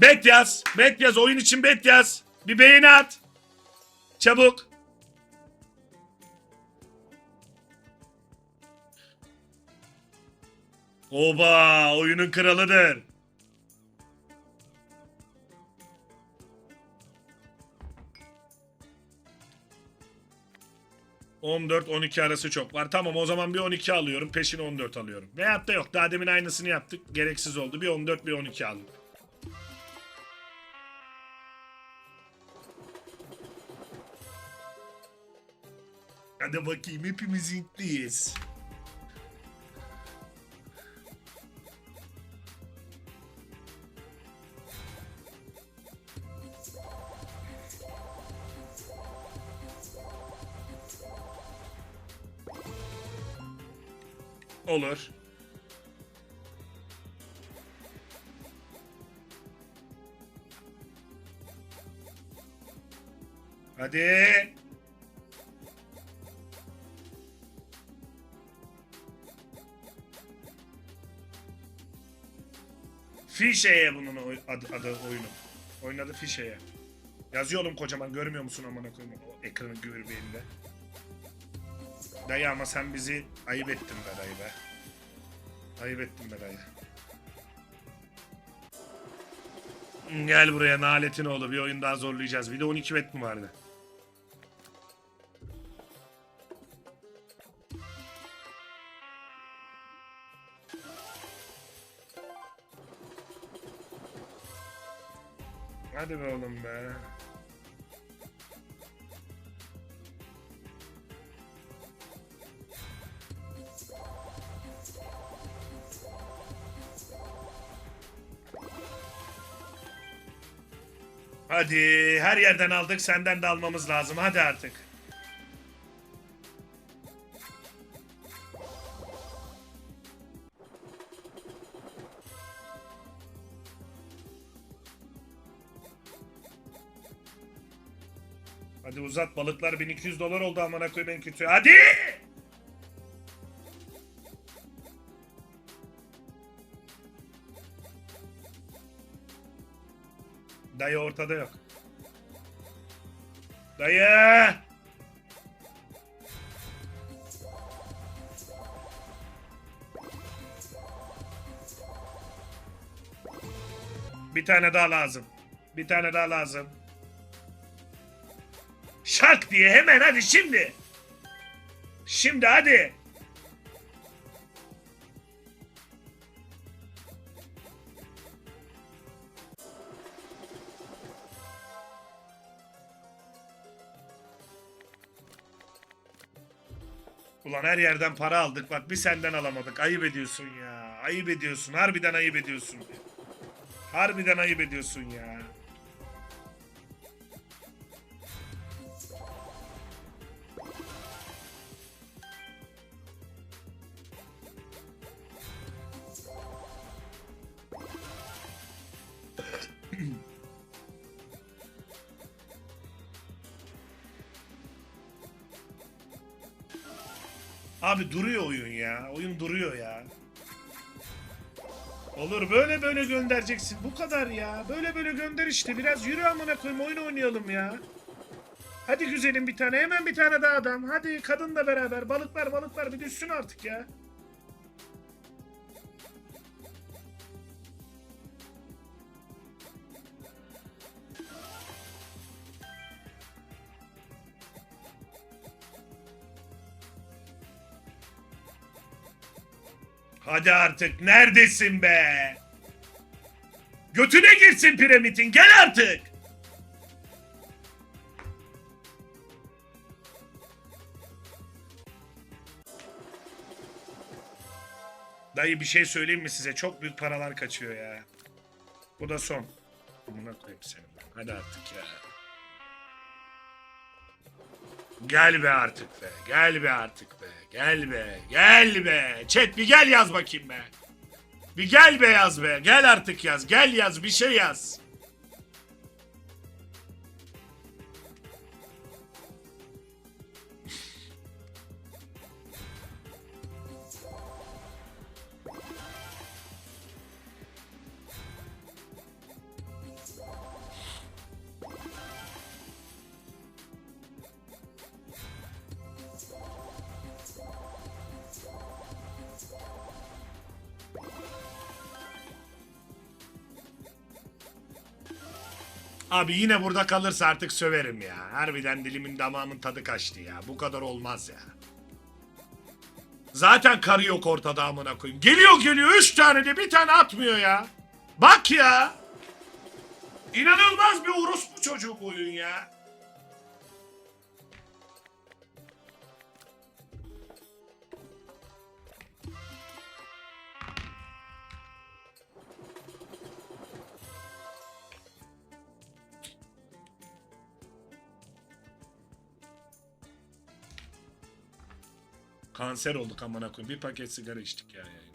Bet yaz. Bet yaz. Oyun için bet yaz. Bir beğeni at. Çabuk. Oba oyunun kralıdır. ...14-12 arası çok var. Tamam o zaman bir 12 alıyorum. Peşine 14 alıyorum. Veyahut da yok. Daha demin aynısını yaptık. Gereksiz oldu. Bir 14 bir 12 aldım. Hadi bakayım hepimiz intliyiz. Olur. Hadi. Fişeye bunun adı, adı oyunu. Oynadı Fişeye. Yazıyor oğlum kocaman görmüyor musun amına koyayım o ekranı göbeğinde. Dayı ama sen bizi ayıp ettin be dayı be. Ayıp ettin be dayı. Gel buraya naletin oğlu bir oyun daha zorlayacağız. Bir de 12 bet mi vardı? Hadi be oğlum be. Hadi her yerden aldık senden de almamız lazım. Hadi artık. Hadi uzat balıklar 1200 dolar oldu amına koyayım en kötü. Hadi! Dayı ortada yok. Dayı! Bir tane daha lazım. Bir tane daha lazım. Şak diye hemen hadi şimdi. Şimdi hadi. Ulan her yerden para aldık bak bir senden alamadık. Ayıp ediyorsun ya. Ayıp ediyorsun. Harbiden ayıp ediyorsun. Harbiden ayıp ediyorsun ya. Abi duruyor oyun ya. Oyun duruyor ya. Olur böyle böyle göndereceksin. Bu kadar ya. Böyle böyle gönder işte. Biraz yürü amına koyayım oyun oynayalım ya. Hadi güzelim bir tane. Hemen bir tane daha adam. Hadi kadınla beraber. Balıklar balıklar bir düşsün artık ya. Hadi artık neredesin be? Götüne girsin piramidin gel artık. Dayı bir şey söyleyeyim mi size? Çok büyük paralar kaçıyor ya. Bu da son. Buna koyayım seni. Hadi artık ya. Gel be artık be. Gel be artık be. Gel be. Gel be. Chat bir gel yaz bakayım be. Bir gel be yaz be. Gel artık yaz. Gel yaz. Bir şey yaz. Abi yine burada kalırsa artık söverim ya. Harbiden dilimin damağımın tadı kaçtı ya. Bu kadar olmaz ya. Zaten karı yok ortada amına koyayım. Geliyor geliyor üç tane de bir tane atmıyor ya. Bak ya. İnanılmaz bir orospu çocuğu bu oyun ya. Kanser olduk amına koyayım. Bir paket sigara içtik ya yayında.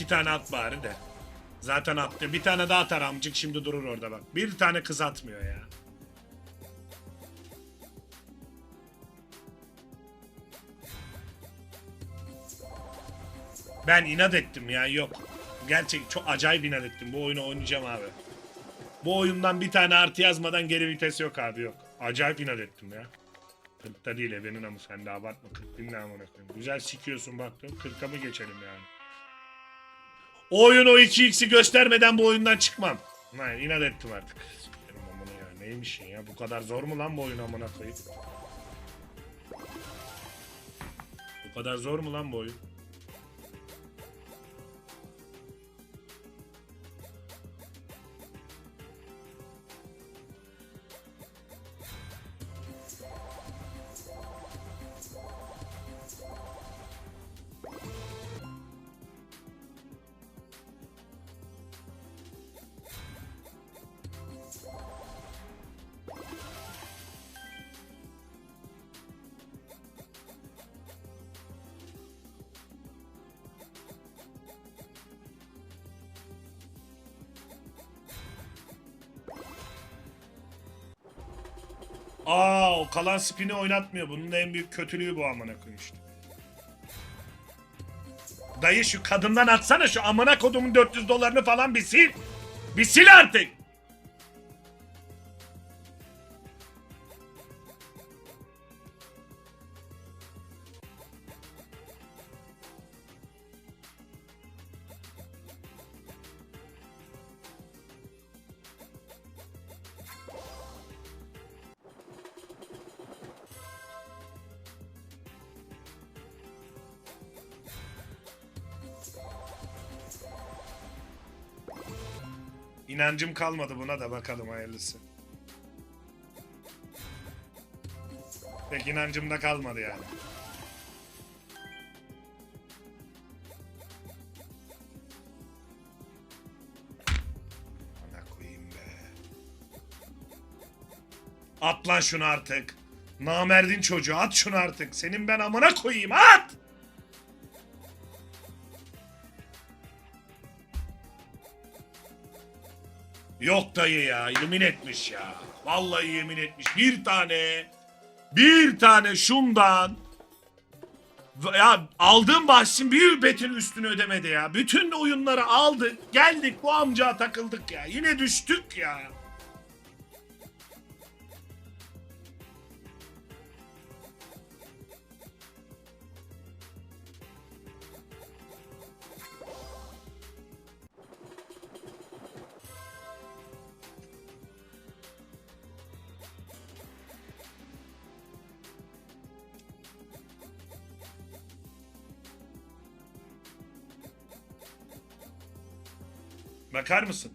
İki tane at bari de. Zaten attı. Bir tane daha atar amcık şimdi durur orada bak. Bir tane kız atmıyor ya. Ben inat ettim ya yok. Gerçek çok acayip inat ettim. Bu oyunu oynayacağım abi. Bu oyundan bir tane artı yazmadan geri vites yok abi yok. Acayip inat ettim ya. 40'ta değil ebenin ama sen de abartma 40 bin amına. Güzel sikiyorsun baktım 40'a mı geçelim yani. O oyun o 2x'i göstermeden bu oyundan çıkmam. Ha, inat ettim artık. Sikerim ya neymiş ya bu kadar zor mu lan bu oyun amına koyayım. Bu kadar zor mu lan bu oyun? Aa o kalan spini oynatmıyor. Bunun en büyük kötülüğü bu amına koyayım işte. Dayı şu kadından atsana şu amına kodumun 400 dolarını falan bir sil. Bir sil artık. İnancım kalmadı buna da bakalım hayırlısı. Pek inancım da kalmadı yani. Ana koyayım be. At lan şunu artık. Namerdin çocuğu at şunu artık. Senin ben amına koyayım at. Yok dayı ya yemin etmiş ya. Vallahi yemin etmiş. Bir tane bir tane şundan ya aldığım bahsin bir betin üstünü ödemedi ya. Bütün oyunları aldık. Geldik bu amcaya takıldık ya. Yine düştük ya. Bakar mısın?